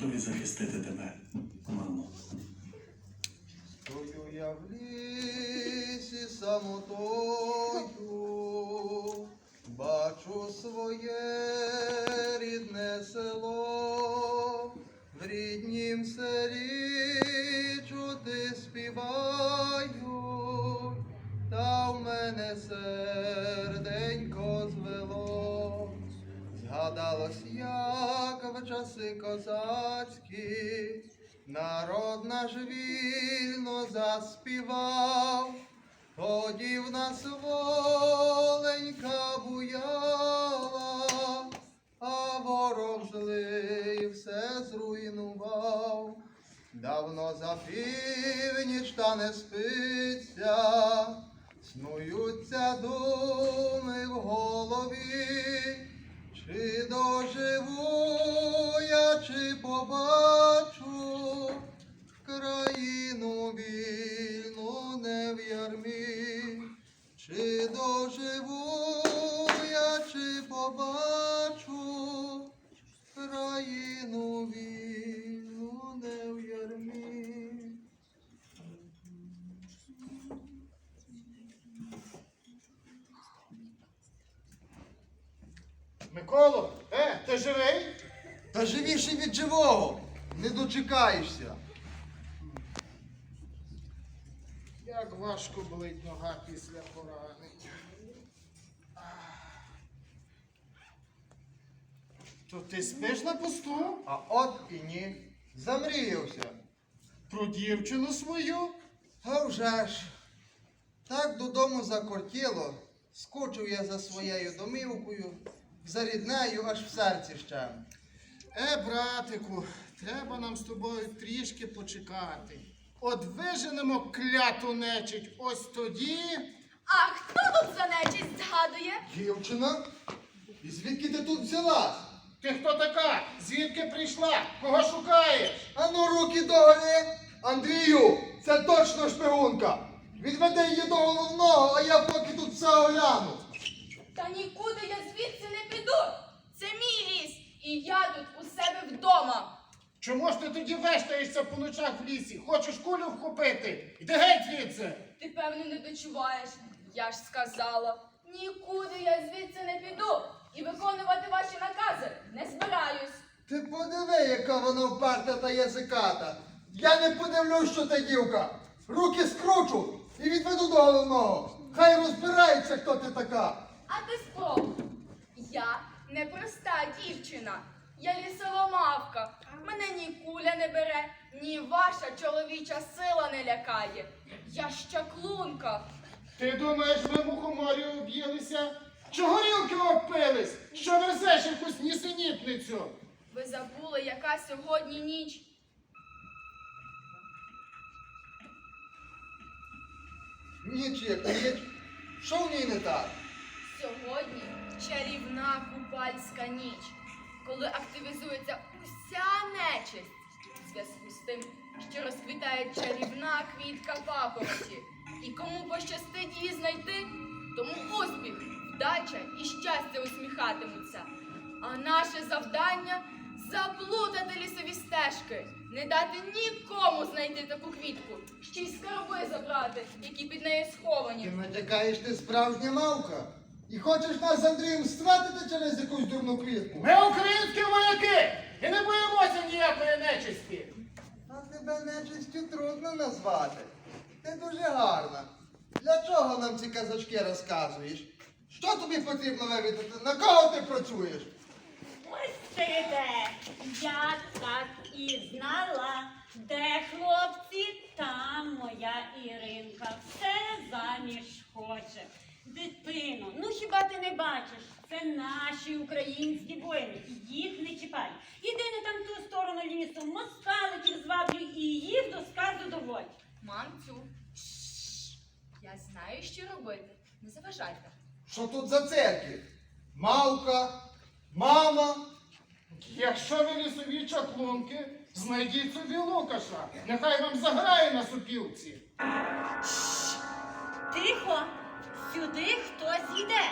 готові захистити тебе, мамо. Стою я в лісі самотою, бачу своє рідне село, в ріднім селі чути співають, та в мене серденько звело. Згадалось, як в часи козацькі. Народ наш вільно заспівав, тоді в нас воленька буяла, а ворог злий все зруйнував. Давно за північ та не спиться, снуються думи в голові, чи доживу побачу країну вільну не в ярмі, чи доживу я, чи побачу країну вільну не в ярмі. Миколо, е, ти живий? Та живіший від живого, не дочекаєшся. Як важко болить нога після поранень. То ти спиш на посту? А от і ні. Замріявся. Про дівчину свою? А вже ж. Так додому закортіло. Скочив я за своєю домівкою, за ріднею аж в серці ще. Е, братику, треба нам з тобою трішки почекати. От виженемо кляту нечить, ось тоді. А хто тут за нечість згадує? Дівчина? І звідки ти тут взялась? Ти хто така? Звідки прийшла? Кого шукаєш? Ану, руки догори! Андрію, це точно шпигунка! Відведи її до головного, а я поки тут все огляну. Та нікуди я звідси не піду. Це мій ліс, і я тут у себе вдома. Чому ж ти тоді вештаєшся по ночах в лісі? Хочеш кулю вхопити? Іди геть звідси! Ти, певно, не дочуваєш. Я ж сказала, нікуди я звідси не піду. І виконувати ваші накази не збираюсь. Ти подиви, яка вона вперта та язиката. Я не подивлюсь, що ти дівка. Руки скручу і відведу до головного. Хай розбирається, хто ти така. А ти спробуй. Я не проста дівчина. Я лісова мавка. Мене ні куля не бере, ні ваша чоловіча сила не лякає. Я щаклунка. Ти думаєш, ми мухоморі об'їлися? Чи горілки обпились? Що везеш якусь нісенітницю? Ви забули, яка сьогодні ніч? Ніч як ніч. Що в ній не так? Сьогодні чарівна купальська ніч, коли активізується уся нечисть в зв'язку з тим, що розквітає чарівна квітка папороті. І кому пощастить її знайти, тому успіх, вдача і щастя усміхатимуться. А наше завдання заплутати лісові стежки, не дати нікому знайти таку квітку, ще й скарби забрати, які під нею сховані. Ти натякаєш, ти справжня мавка. І хочеш нас з Андрієм стратити через якусь дурну квітку? Ми українські вояки і не боїмося ніякої нечисті. А тебе нечистю трудно назвати. Ти дуже гарна. Для чого нам ці казочки розказуєш? Що тобі потрібно вивідати? На кого ти працюєш? Ось ти де. Я так і знала, де хлопці, там моя Іринка. Все заміж хоче. Дитино, ну хіба ти не бачиш? Це наші українські воїни. Їх не чіпай. Іди не там ту сторону лісу, москаликів зваблю і їх до сказу доводь. Мамцю, шш, я знаю, що робити. Не заважайте. Що тут за церкви? Мавка, мама. Якщо ви лісові чаклунки, знайдіть собі Лукаша. Нехай вам заграє на супілці. Тихо, сюди хтось йде.